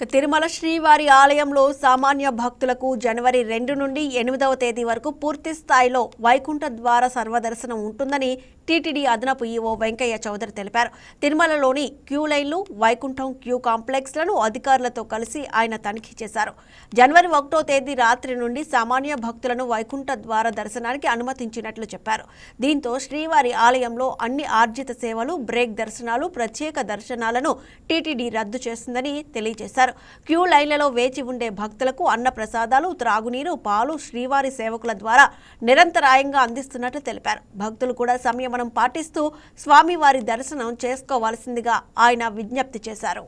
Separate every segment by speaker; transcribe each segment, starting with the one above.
Speaker 1: తిరుమల శ్రీవారి ఆలయంలో సామాన్య భక్తులకు జనవరి రెండు నుండి ఎనిమిదవ తేదీ వరకు పూర్తి స్థాయిలో వైకుంఠ ద్వార సర్వదర్శనం ఉంటుందని టీటీడీ అదనపు ఈవో వెంకయ్య చౌదరి తెలిపారు. తిరుమలలోని క్యూ లైన్లు వైకుంఠం క్యూ కాంప్లెక్స్లను అధికారులతో కలిసి ఆయన తనిఖీ చేశారు. జనవరి ఒకటో తేదీ రాత్రి నుండి సామాన్య భక్తులను వైకుంఠ ద్వార దర్శనానికి అనుమతించినట్లు చెప్పారు. దీంతో శ్రీవారి ఆలయంలో అన్ని ఆర్జిత సేవలు బ్రేక్ దర్శనాలు ప్రత్యేక దర్శనాలను టీటీడీ రద్దు చేస్తుందని తెలియజేశారు. క్యూ లైన్లలో వేచి ఉండే భక్తులకు అన్న ప్రసాదాలు త్రాగునీరు పాలు శ్రీవారి సేవకుల ద్వారా నిరంతరాయంగా అందిస్తున్నట్లు తెలిపారు. భక్తులు కూడా సంయమనం పాటిస్తూ స్వామివారి దర్శనం చేసుకోవాల్సిందిగా ఆయన విజ్ఞప్తి చేశారు.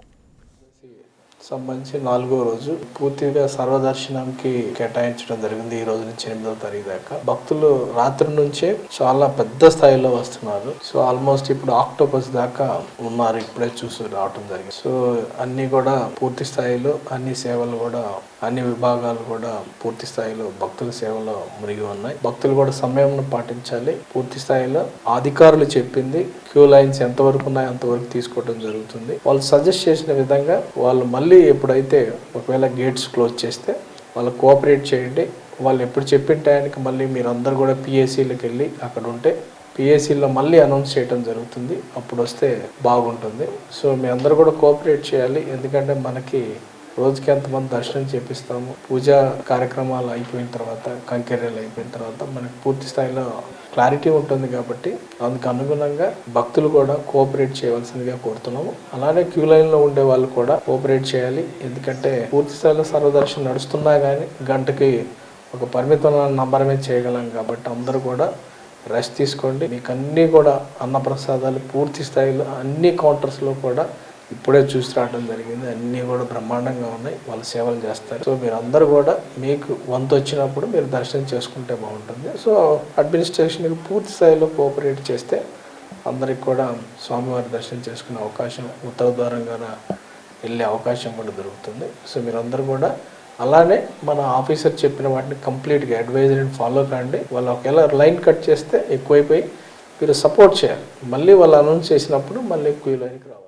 Speaker 2: సంబంధించి నాలుగో రోజు పూర్తిగా సర్వదర్శనంకి కేటాయించడం జరిగింది ఈ రోజు నుంచి ఎనిమిదవ తారీఖు దాకా. భక్తులు రాత్రి నుంచే చాలా పెద్ద స్థాయిలో వస్తున్నారు. సో ఆల్మోస్ట్ ఇప్పుడు ఆక్టోపస్ దాకా ఉన్నారు. ఇప్పుడే చూసి రావటం జరిగింది. సో అన్ని కూడా పూర్తి స్థాయిలో అన్ని సేవలు కూడా అన్ని విభాగాలు కూడా పూర్తి స్థాయిలో భక్తుల సేవలో మునిగి ఉన్నాయి. భక్తులు కూడా సమయం పాటించాలి. పూర్తి స్థాయిలో అధికారులు చెప్పింది క్యూ లైన్స్ ఎంతవరకు ఉన్నాయో అంతవరకు తీసుకోవడం జరుగుతుంది. వాళ్ళు సజెస్ట్ చేసిన విధంగా వాళ్ళు మళ్ళీ ఎప్పుడైతే ఒకవేళ గేట్స్ క్లోజ్ చేస్తే వాళ్ళు కోఆపరేట్ చేయండి. వాళ్ళు ఎప్పుడు చెప్పిన టయానికి మళ్ళీ మీరు అందరు కూడా పిఎస్సీలకు వెళ్ళి అక్కడ ఉంటే పిఎస్సీలో మళ్ళీ అనౌన్స్ చేయడం జరుగుతుంది. అప్పుడు వస్తే బాగుంటుంది. సో మీ అందరూ కూడా కోఆపరేట్ చేయాలి. ఎందుకంటే మనకి రోజుకి ఎంతమంది దర్శనం చేపిస్తాము? పూజా కార్యక్రమాలు అయిపోయిన తర్వాత కంకెర్యలు అయిపోయిన తర్వాత మనకి పూర్తి స్థాయిలో క్లారిటీ ఉంటుంది కాబట్టి అందుకు అనుగుణంగా భక్తులు కూడా కోఆపరేట్ చేయవలసిందిగా కోరుతున్నాము. అలానే క్యూ లైన్లో ఉండే వాళ్ళు కూడా కోఆపరేట్ చేయాలి. ఎందుకంటే పూర్తి స్థాయిలో సర్వదర్శనం నడుస్తున్నా కానీ గంటకి ఒక పరిమితమైన నంబరమే చేయగలం కాబట్టి అందరూ కూడా రెస్ట్ తీసుకోండి. మీకు అన్నీ కూడా అన్నప్రసాదాలు పూర్తి స్థాయిలో అన్ని కౌంటర్స్లో కూడా ఇప్పుడే చూసి రావడం జరిగింది. అన్నీ కూడా బ్రహ్మాండంగా ఉన్నాయి. వాళ్ళు సేవలు చేస్తారు. సో మీరు అందరూ కూడా మీకు వంతు వచ్చినప్పుడు మీరు దర్శనం చేసుకుంటే బాగుంటుంది. సో అడ్మినిస్ట్రేషన్కి పూర్తి స్థాయిలో కోఆపరేట్ చేస్తే అందరికి కూడా స్వామివారి దర్శనం చేసుకునే అవకాశం ఉత్తర ద్వారంగా వెళ్ళే అవకాశం కూడా దొరుకుతుంది. సో మీరందరూ కూడా అలానే మన ఆఫీసర్ చెప్పిన వాటిని కంప్లీట్గా అడ్వైజరీని ఫాలో కాండి. వాళ్ళు ఒకవేళ లైన్ కట్ చేస్తే ఎక్కువైపోయి మీరు సపోర్ట్ చేయాలి. మళ్ళీ వాళ్ళు అనౌన్స్ చేసినప్పుడు మళ్ళీ ఎక్కువ లైన్కి రావాలి.